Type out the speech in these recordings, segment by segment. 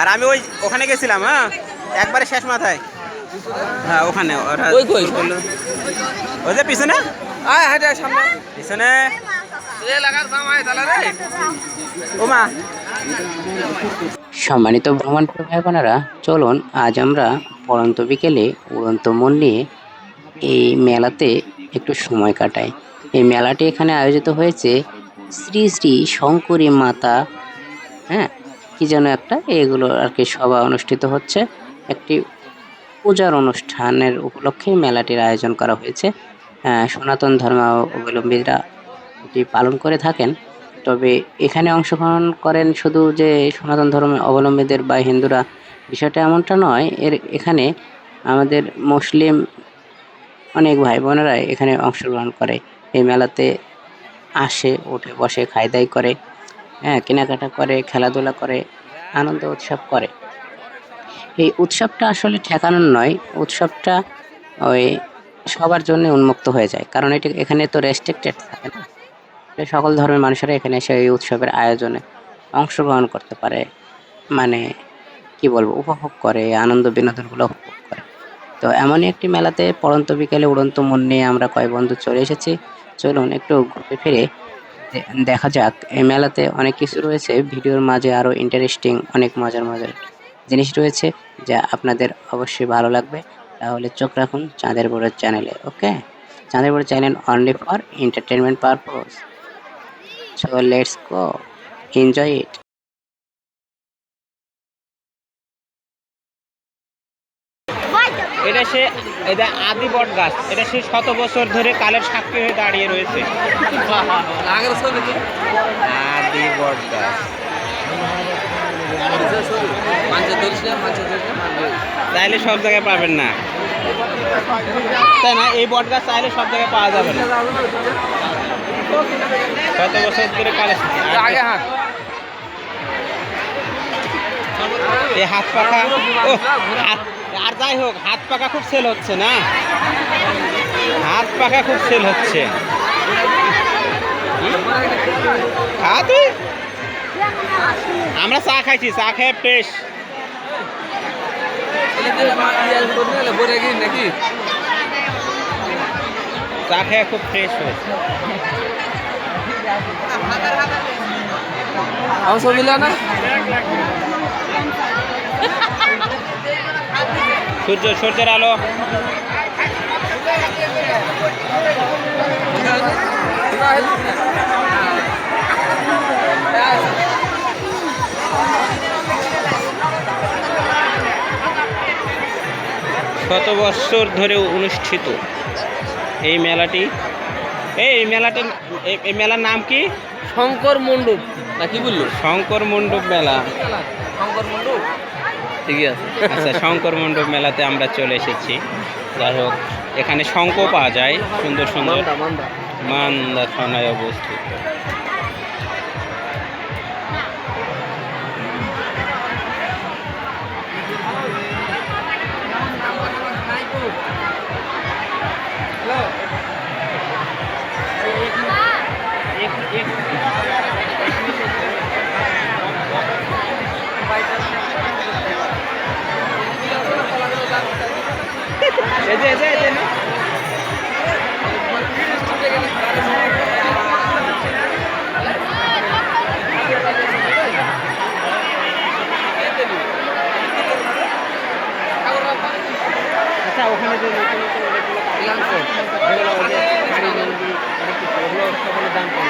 আর আমি ওই ওখানে গেছিলাম হ্যাঁ? একবারে শেষ মাথায়। হ্যাঁ ওখানে। ওই কই? বলল ওই যে পিছনে? আয় হাটে সামনে। পিছনে। সম্মানিত ভ্রমণ ভাই বোনেরা চলুন আজ আমরা পড়ন্ত বিকেলে উড়ন্ত মন নিয়ে এই মেলাতে একটু সময় কাটাই। এই মেলাটি এখানে আয়োজিত হয়েছে শ্রী শ্রী শঙ্করী মাতা হ্যাঁ? কি যেন একটা, এগুলো আর কি সভা অনুষ্ঠিত হচ্ছে। একটি পূজার অনুষ্ঠানের উপলক্ষে মেলাটির আয়োজন করা হয়েছে। সনাতন ধর্মাবলম্বীরা এটি পালন করে থাকেন। তবে এখানে অংশগ্রহণ করেন শুধু যে সনাতন ধর্ম অবলম্বীদের বা হিন্দুরা, বিষয়টা এমনটা নয়, এর এখানে আমাদের মুসলিম অনেক ভাই বোনেরা এখানে অংশগ্রহণ করে। এই মেলাতে আসে, উঠে বসে খাই দাই করে। হ্যাঁ কেনাকাটা করে, খেলাধুলা করে, আনন্দ উৎসব করে। এই উৎসবটা আসলে ঠেকানোর নয়, উৎসবটা ওই সবার জন্য উন্মুক্ত হয়ে যায়। কারণ এটা এখানে তো রেস্ট্রিক্টেড থাকে না। সকল ধর্মের মানুষেরা এখানে এসে এই উৎসবের আয়োজনে অংশগ্রহণ করতে পারে। মানে কি বলব, উপভোগ করে, আনন্দ বিনোদনগুলো উপভোগ করে। তো এমনই একটি মেলাতে পড়ন্ত বিকেলে উড়ন্ত মন নিয়ে আমরা কয়েক বন্ধু চলে এসেছি। চলুন একটু ঘুরে ফিরে দেখা যাক। এই মেলাতে অনেক কিছু রয়েছে। ভিডিওর মাঝে আরও ইন্টারেস্টিং অনেক মজার মজার জিনিস রয়েছে যা আপনাদের অবশ্যই ভালো লাগবে। তাহলে চোখ রাখুন চাঁদের বড়ের চ্যানেলে, ওকে? চাঁদের বড় channel only for entertainment purpose so let's go enjoy it এটা সে এটা আদি বট গাছ। এটা সে শত বছর ধরে কালের সাক্ষী হয়ে দাঁড়িয়ে রয়েছে। আদি বট গাছ। চাইলে সব জায়গায় পাবেন না। তাই না? এই বট গাছ চাইলে সব জায়গায় পাওয়া যাবে না। শত বছর ধরে কালের আগে হাট। এই হাত পাখা আর- যাই হোক, হাত পাখা খুব সেল হচ্ছে না? হাত পাখা খুব সেল হচ্ছে। খা আমরা চা খাইছি, চা খেয়ে ফ্রেশ চা খেয়ে খুব ফ্রেশ হয়েছে। আমার ছবি না? সূর্য সূর্যের আলো। শত বৎসর ধরে অনুষ্ঠিত এই মেলাটি। এই মেলাটির এই- এই মেলার নাম কি? শঙ্কর মণ্ডপ না কি বলল? শঙ্কর মণ্ডপ মেলা। শঙ্কর মণ্ডপ? ঠিকই আছে। আচ্ছা শঙ্কর মণ্ডপ মেলাতে আমরা চলে এসেছি। যাই হোক এখানে শঙ্খ পাওয়া যায় সুন্দর সুন্দর। মান্দা থানায় অবস্থিত। আচ্ছা ওখানে যে নতুন নতুন অনেকগুলো গেঞ্জি অনেক কিছু ওগুলো সকলের দাম কম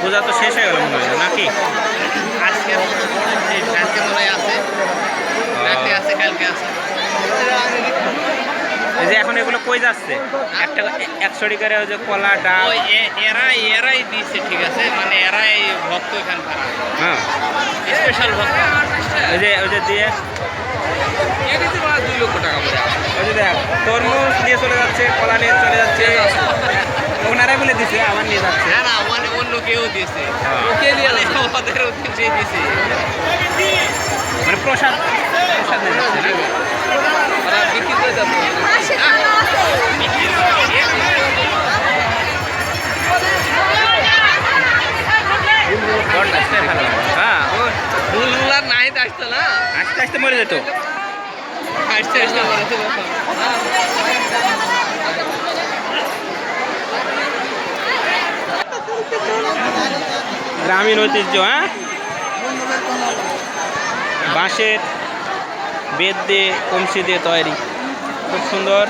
পূজা তো শেষ হয়ে গেল মনে হয়, নাকি? আজকে আজকে মনে হয় আছে। রাতে আছে, কালকে আছে। দেখি। যে এখন এগুলো কই যাচ্ছে? একটা একশো করে ওই যে কলা ডাল। এরাই এরাই দিচ্ছে ঠিক আছে? মানে এরাই ভক্ত এখানকার। হ্যাঁ। স্পেশাল ভক্ত। ওই যে ওই যে দিয়ে। এ দিতে পারে দুই লক্ষ টাকা করে ওই যে দেখ তরমুজ নিয়ে চলে যাচ্ছে কলা নিয়ে চলে যাচ্ছে। ওনারাই বলে দিছে আমার নিয়ে যাচ্ছে। না না মানে অন্য কেউ দিয়েছে হ্যাঁ। ওকে দিয়ে ওদের উদ্দেশ্যে দিয়েছে মানে প্রসাদ প্রসাদ নিয়ে যাচ্ছে আসতো না আস্তে আস্তে মরে যেত। আসতে আসতে বলেছে গ্রামীণ ঐতিহ্য হ্যাঁ? বাঁশের বেত দিয়ে কমসি দিয়ে তৈরি। খুব সুন্দর।